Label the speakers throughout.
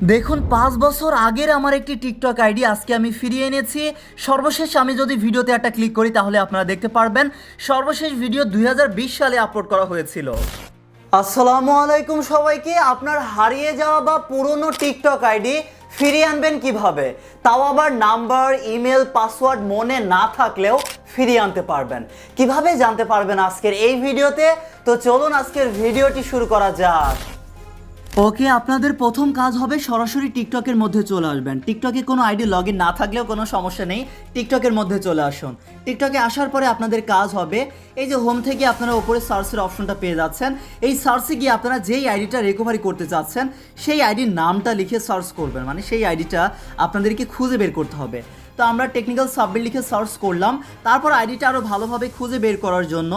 Speaker 1: দেখুন, পাঁচ বছর আগের আমার একটি টিকটক আইডি আজকে আমি ফিরিয়ে এনেছি। সর্বশেষ আমি যদি ভিডিওতে একটা ক্লিক করি, তাহলে আপনারা দেখতে পারবেন, সর্বশেষ ভিডিও দুই হাজার বিশ সালে আপলোড করা হয়েছিল। আসসালামু আলাইকুম সবাইকে, আপনার হারিয়ে যাওয়া বা পুরনো টিকটক আইডি ফিরিয়ে আনবেন কীভাবে? তাও আবার নাম্বার ইমেল পাসওয়ার্ড মনে না থাকলেও ফিরিয়ে আনতে পারবেন। কীভাবে জানতে পারবেন আজকের এই ভিডিওতে? তো চলুন আজকের ভিডিওটি শুরু করা যাক। ওকে, আপনাদের প্রথম কাজ হবে সরাসরি টিকটকের মধ্যে চলে আসবেন। টিকটকে কোনো আইডি লগ না থাকলেও কোনো সমস্যা নেই। টিকটকের মধ্যে চলে আসুন। টিকটকে আসার পরে আপনাদের কাজ হবে, এই যে হোম থেকে আপনারা ওপরে সার্চের অপশনটা পেয়ে যাচ্ছেন। এই সার্চে গিয়ে আপনারা যেই আইডিটা রিকভারি করতে চাচ্ছেন, সেই আইডির নামটা লিখে সার্চ করবেন। মানে সেই আইডিটা আপনাদেরকে খুঁজে বের করতে হবে। তো আমরা টেকনিক্যাল সাবমিট লিখে সার্চ করলাম। তারপর আইডিটা আরও ভালোভাবে খুঁজে বের করার জন্য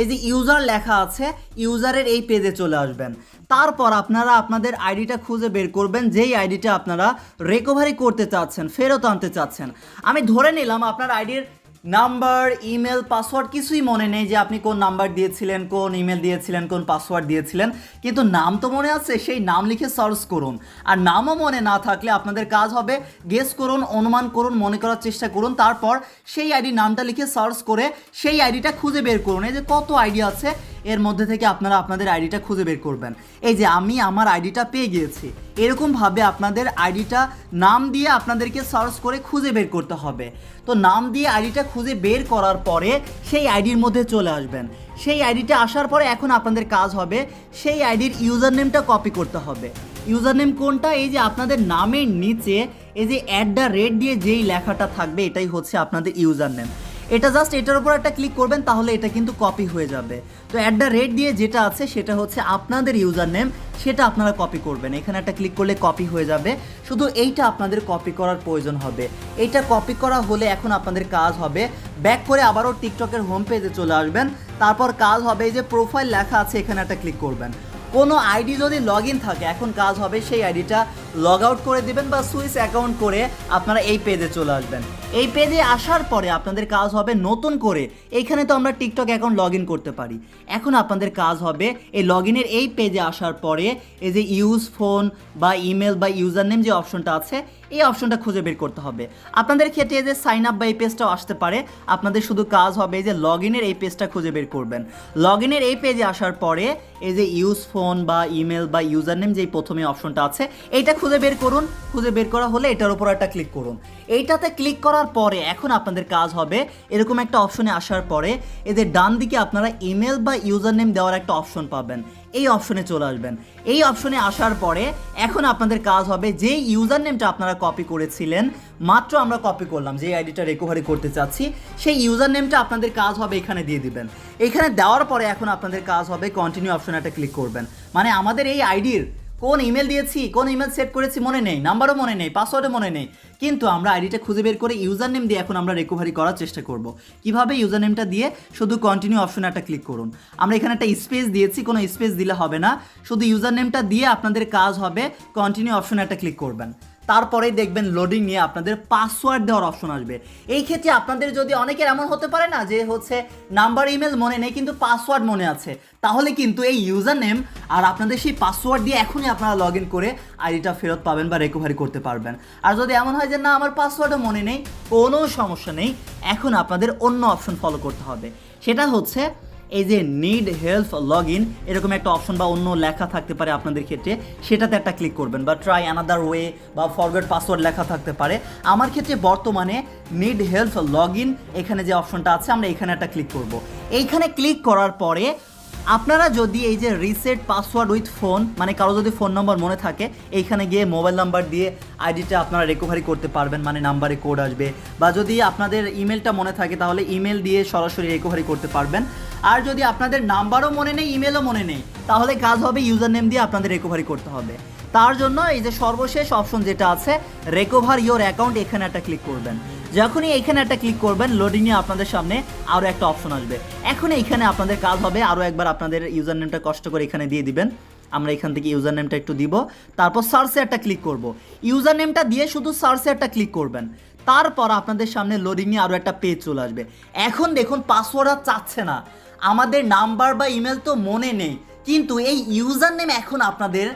Speaker 1: এই যে ইউজার লেখা আছে ইউজারের এই পেজে চলে আসবেন। তারপর আপনারা আপনাদের আইডিটা খুঁজে বের করবেন, যেই আইডিটা আপনারা রেকভারি করতে চাচ্ছেন, ফেরত আনতে চাচ্ছেন। আমি ধরে নিলাম আপনার আইডির নাম্বার, ইমেল, পাসওয়ার্ড কিছুই মনে নেই যে আপনি কোন নাম্বার দিয়েছিলেন, কোন ইমেল দিয়েছিলেন, কোন পাসওয়ার্ড দিয়েছিলেন। কিন্তু নাম তো মনে আছে, সেই নাম লিখে সার্চ করুন। আর নামও মনে না থাকলে আপনাদের কাজ হবে গেস করুন, অনুমান করুন, মনে করার চেষ্টা করুন। তারপর সেই আইডি নামটা লিখে সার্চ করে সেই আইডিটা খুঁজে বের করুন। এই যে কত আইডি আছে এর মধ্যে থেকে আপনারা আপনাদের আইডিটা খুঁজে বের করবেন। এই যে আমি আমার আইডিটা পেয়ে গিয়েছি, এরকমভাবে আপনাদের আইডিটা নাম দিয়ে আপনাদেরকে সার্চ করে খুঁজে বের করতে হবে। তো নাম দিয়ে আইডিটা খুঁজে বের করার পরে সেই আইডির মধ্যে চলে আসবেন। সেই আইডিটা আসার পরে এখন আপনাদের কাজ হবে সেই আইডির ইউজার নেমটা কপি করতে হবে। ইউজার নেম কোনটা? এই যে আপনাদের নামের নিচে এই যে অ্যাট দ্য রেট দিয়ে যেই লেখাটা থাকবে, এটাই হচ্ছে আপনাদের ইউজার নেম এটা জাস্ট এটার উপর একটা ক্লিক করবেন, তাহলে এটা কিন্তু কপি হয়ে যাবে। তো অ্যাট দ্য রেট দিয়ে যেটা আছে, সেটা হচ্ছে আপনাদের ইউজার নেম সেটা আপনারা কপি করবেন। এখানে একটা ক্লিক করলে কপি হয়ে যাবে। শুধু এইটা আপনাদের কপি করার প্রয়োজন হবে। এইটা কপি করা হলে এখন আপনাদের কাজ হবে ব্যাক করে আবারও টিকটকের হোম পেজে চলে আসবেন। তারপর কাজ হবে এই যে প্রোফাইল লেখা আছে, এখানে একটা ক্লিক করবেন। কোনো আইডি যদি লগ থাকে, এখন কাজ হবে সেই আইডিটা লগ আউট করে দেবেন বা সুইচ অ্যাকাউন্ট করে আপনারা এই পেজে চলে আসবেন। এই পেজে আসার পরে আপনাদের কাজ হবে নতুন করে। এইখানে তো আমরা টিকটক অ্যাকাউন্ট লগ করতে পারি। এখন আপনাদের কাজ হবে এই লগ এই পেজে আসার পরে এই যে ইউজ ফোন বা ইমেল বা ইউজার নেম যে অপশনটা আছে, এই অপশনটা খুঁজে বের করতে হবে। আপনাদের ক্ষেত্রে যে সাইন আপ বা এই পেজটাও আসতে পারে। আপনাদের শুধু কাজ হবে এই যে লগ এই পেজটা খুঁজে বের করবেন। লগ এই পেজে আসার পরে এই যে ইউজ ফোন বা ইমেল বা ইউজার নেম যে প্রথমে অপশনটা আছে, এইটা খুঁজে বের করুন, খুঁজে বের করা হলে এটার উপর একটা ক্লিক করুন। এইটাতে ক্লিক করার পরে এখন আপনাদের কাজ হবে এরকম একটা অপশনে আসার পরে এদের ডান দিকে আপনারা ইমেল বা ইউজার নেম দেওয়ার একটা অপশন পাবেন। এই অপশনে চলে আসবেন। এই অপশনে আসার পরে এখন আপনাদের কাজ হবে যে ইউজার নেমটা আপনারা কপি করেছিলেন, মাত্র আমরা কপি করলাম, যে আইডিটা রিকভারি করতে চাচ্ছি, সেই ইউজার নেমটা আপনাদের কাজ হবে এখানে দিয়ে দিবেন। এখানে দেওয়ার পরে এখন আপনাদের কাজ হবে কন্টিনিউ অপশনে একটা ক্লিক করবেন। মানে আমাদের এই আইডির কোন ইমেল দিয়েছি, কোন ইমেল সেট করেছি মনে নেই নাম্বারও মনে নেই পাসওয়ার্ডও মনে নেই। কিন্তু আমরা আইডিটা খুঁজে বের করে ইউজার নেম দিয়ে এখন আমরা রিকভারি করার চেষ্টা করব। কীভাবে ইউজার নেমটা দিয়ে শুধু কন্টিনিউ অপশন একটা ক্লিক করুন? আমরা এখানে একটা স্পেস দিয়েছি, কোনো স্পেস দিলে হবে না। শুধু ইউজার নেমটা দিয়ে আপনাদের কাজ হবে কন্টিনিউ অপশন একটা ক্লিক করবেন। তারপরে দেখবেন লোডিং নিয়ে আপনাদের পাসওয়ার্ড দেওয়ার অপশন আসবে। এই ক্ষেত্রে আপনাদের যদি অনেকের এমন হতে পারে না যে হচ্ছে নাম্বার ইমেল মনে নেই, কিন্তু পাসওয়ার্ড মনে আছে, তাহলে কিন্তু এই ইউজার নেম আর আপনাদের সেই পাসওয়ার্ড দিয়ে এখনই আপনারা লগ ইন করে আইডিটা ফেরত পাবেন বা রিকভারি করতে পারবেন। আর যদি এমন হয় যে না, আমার পাসওয়ার্ডও মনে নেই, কোনো সমস্যা নেই, এখন আপনাদের অন্য অপশন ফলো করতে হবে। সেটা হচ্ছে এই যে নিড হেল্প লগ ইন এরকম একটা অপশন বা অন্য লেখা থাকতে পারে আপনাদের ক্ষেত্রে, সেটাতে একটা ক্লিক করবেন বা ট্রাই অ্যানাদার ওয়ে বা ফরওয়ার্ড পাসওয়ার্ড লেখা থাকতে পারে। আমার ক্ষেত্রে বর্তমানে নিড হেল্প লগ ইন এখানে যে অপশনটা আছে, আমরা এখানে একটা ক্লিক করব। এইখানে ক্লিক করার পরে, আপনারা যদি এই যে রিসেট পাসওয়ার্ড উইথ ফোন মানে কারও যদি ফোন নম্বর মনে থাকে, এইখানে গিয়ে মোবাইল নাম্বার দিয়ে আইডিটা আপনারা রিকভারি করতে পারবেন মানে নাম্বারে কোড আসবে। বা যদি আপনাদের ইমেলটা মনে থাকে, তাহলে ইমেল দিয়ে সরাসরি রিকভারি করতে পারবেন। আর যদি আপনাদের নাম্বারও মনে নেই ইমেলও মনে নেই, তাহলে কাজ হবে ইউজার নেম দিয়ে আপনাদের রিকভারি করতে হবে। তার জন্য এই যে সর্বশেষ অপশন যেটা আছে রেকভার ইওর অ্যাকাউন্ট এখানে একটা ক্লিক করবেন। যখনই এখানে একটা ক্লিক করবেন লোডিংয়ে আপনাদের সামনে আরও একটা অপশন আসবে। এখন এইখানে আপনাদের কাজ হবে, আরও একবার আপনাদের ইউজার নেমটা কষ্ট করে এখানে দিয়ে দিবেন। আমরা এখান থেকে ইউজার নেমটা একটু দিব। তারপর সার্চে একটা ক্লিক করব। ইউজার নেমটা দিয়ে শুধু সার্চে একটা ক্লিক করবেন। তারপর আপনাদের সামনে লোডিংয়ে আরও একটা পেজ চলে আসবে। এখন দেখুন পাসওয়ার্ড আর চাচ্ছে না। আমাদের নাম্বার বা ইমেল তো মনে নেই, কিন্তু এই ইউজার নেম এখন আপনাদের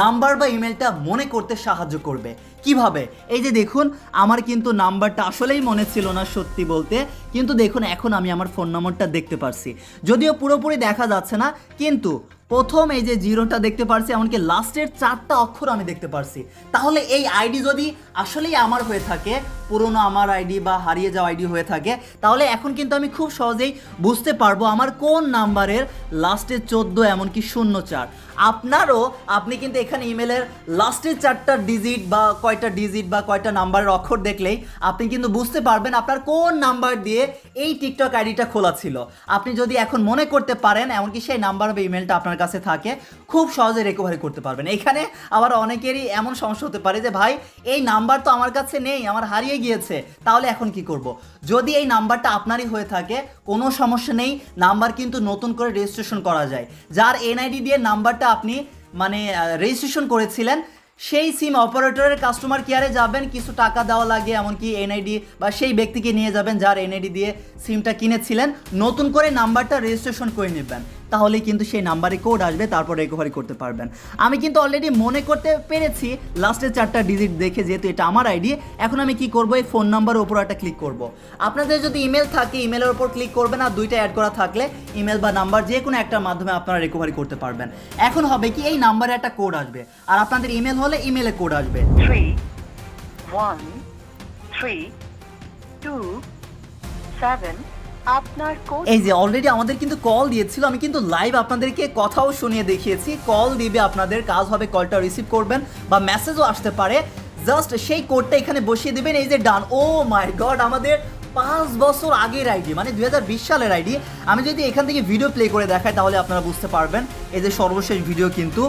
Speaker 1: নাম্বার বা ইমেলটা মনে করতে সাহায্য করবে। কীভাবে? এই যে দেখুন, আমার কিন্তু নাম্বারটা আসলেই মনে ছিল না সত্যি বলতে, কিন্তু দেখুন এখন আমি আমার ফোন নম্বরটা দেখতে পারছি। যদিও পুরোপুরি দেখা যাচ্ছে না, কিন্তু প্রথম এই যে জিরোটা দেখতে পারছি, এমনকি লাস্টের চারটা অক্ষর আমি দেখতে পারছি। তাহলে এই আইডি যদি আসলেই আমার হয়ে থাকে পুরনো আমার আইডি বা হারিয়ে যাওয়া আইডি হয়ে থাকে। তাহলে এখন কিন্তু আমি খুব সহজেই বুঝতে পারব আমার কোন নাম্বারের লাস্টের চোদ্দ এমনকি শূন্য চার। আপনারও আপনি কিন্তু এখানে ইমেলের লাস্টের চারটা ডিজিট বা কয়টা ডিজিট বা কয়টা নাম্বারের অক্ষর দেখলেই আপনি কিন্তু বুঝতে পারবেন আপনার কোন নাম্বার দিয়ে এই টিকটক আইডিটা খোলা ছিল। আপনি যদি এখন মনে করতে পারেন, এমনকি সেই নাম্বার বা ইমেলটা আপনার কাছে থাকে, খুব সহজে রিকভারি করতে পারবেন। এখানে আবার অনেকেরই এমন সমস্যা হতে পারে যে, ভাই, এই নাম্বার তো আমার কাছে নেই, আমার হারিয়ে গিয়েছে, তাহলে এখন কি করব? যদি এই নাম্বারটা আপনারই হয়ে থাকে, কোনো সমস্যা নেই, নাম্বার কিন্তু নতুন করে রেজিস্ট্রেশন করা যায়। যার এনআইডি দিয়ে নাম্বারটা আপনি মানে রেজিস্ট্রেশন করেছিলেন, সেই সিম অপারেটরের কাস্টমার কেয়ারে যাবেন, কিছু টাকা দেওয়া লাগে, এমনকি এনআইডি বা সেই ব্যক্তিকে নিয়ে যাবেন যার এনআইডি দিয়ে সিমটা কিনেছিলেন, নতুন করে নাম্বারটা রেজিস্ট্রেশন করে নেবেন। তাহলেই কিন্তু সেই নাম্বারে কোড আসবে, তারপর রিকভারি করতে পারবেন। আমি কিন্তু অলরেডি মনে করতে পেরেছি, লাস্টের চারটা ডিজিট দেখে যেহেতু এটা আমার আইডি এখন আমি কি করব? এই ফোন নাম্বারের উপর একটা ক্লিক করব। আপনাদের যদি ইমেল থাকে ইমেলের উপর ক্লিক করবেন আর দুইটা অ্যাড করা থাকলে ইমেল বা নাম্বার যে কোনো একটার মাধ্যমে আপনারা রিকভারি করতে পারবেন। এখন হবে কি, এই নাম্বারে একটা কোড আসবে। আর আপনাদের ইমেল হলে ইমেলে কোড আসবে।
Speaker 2: Three one three two seven.
Speaker 1: কথাও শুনিয়ে দেখিয়েছি। কল দিবে আপনাদের, কাজ কলটা রিসিভ করবেন বা মেসেজও আসতে পারে। জাস্ট সেই কোডটা এখানে বসিয়ে দিবেন, এই যে ডান ও মাই গড আমাদের পাঁচ বছর আগের আইডি মানে সালের আইডি আমি যদি এখান থেকে ভিডিও প্লে করে দেখাই, তাহলে আপনারা বুঝতে পারবেন। এই যে সর্বশেষ ভিডিও কিন্তু।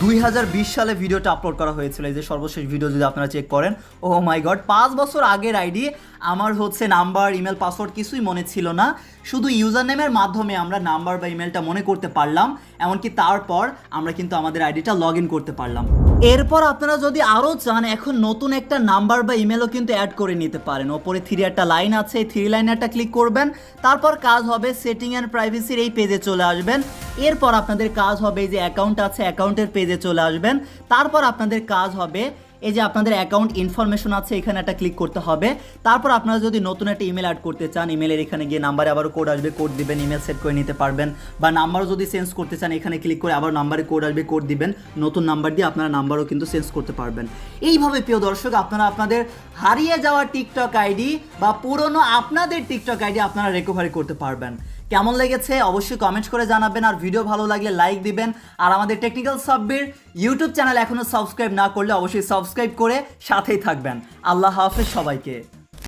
Speaker 1: দুই হাজার বিশ সালে ভিডিওটা আপলোড করা হয়েছিল। এই যে সর্বশেষ ভিডিও যদি আপনারা চেক করেন ও মাই গড পাঁচ বছর আগের আইডি আমার হচ্ছে নাম্বার ইমেল পাসওয়ার্ড কিছুই মনে ছিল না। শুধু ইউজার নেমের মাধ্যমে আমরা নাম্বার বা ইমেলটা মনে করতে পারলাম, এমনকি তারপর আমরা কিন্তু আমাদের আইডিটা লগ ইন করতে পারলাম। এরপর আপনারা যদি আরও চান, এখন নতুন একটা নাম্বার বা ইমেলও কিন্তু অ্যাড করে নিতে পারেন। ওপরে থ্রি একটা লাইন আছে, এই থ্রি লাইনে একটা ক্লিক করবেন, তারপর কাজ হবে সেটিং অ্যান্ড প্রাইভেসির এই পেজে চলে আসবেন। এরপর আপনাদের কাজ হবে এই যে অ্যাকাউন্ট আছে অ্যাকাউন্টের পেজে চলে আসবেন। তারপর আপনাদের কাজ হবে, এই যে আপনাদের অ্যাকাউন্ট ইনফরমেশন আছে, এখানে একটা ক্লিক করতে হবে। তারপর আপনারা যদি নতুন একটা ইমেল অ্যাড করতে চান ইমেলের এখানে গিয়ে নাম্বারে আবারও কোড আসবে কোড দিবেন ইমেল সেট করে নিতে পারবেন। বা নাম্বারও যদি চেঞ্জ করতে চান, এখানে ক্লিক করে আবার নাম্বারে কোড আসবে কোড দিবেন। নতুন নাম্বার দিয়ে আপনারা নাম্বারও কিন্তু চেঞ্জ করতে পারবেন। এইভাবে প্রিয় দর্শক, আপনারা আপনাদের হারিয়ে যাওয়া টিকটক আইডি বা পুরনো আপনাদের টিকটক আইডি আপনারা রিকভারি করতে পারবেন। কেমন লেগেছে অবশ্যই কমেন্ট করে জানাবেন, আর ভিডিও ভালো লাগলে লাইক দিবেন। আর আমাদের টেকনিক্যাল সাব্বির ইউটিউব চ্যানেল এখনও সাবস্ক্রাইব না করলে অবশ্যই সাবস্ক্রাইব করে সাথেই থাকবেন। আল্লাহ হাফেজ সবাইকে।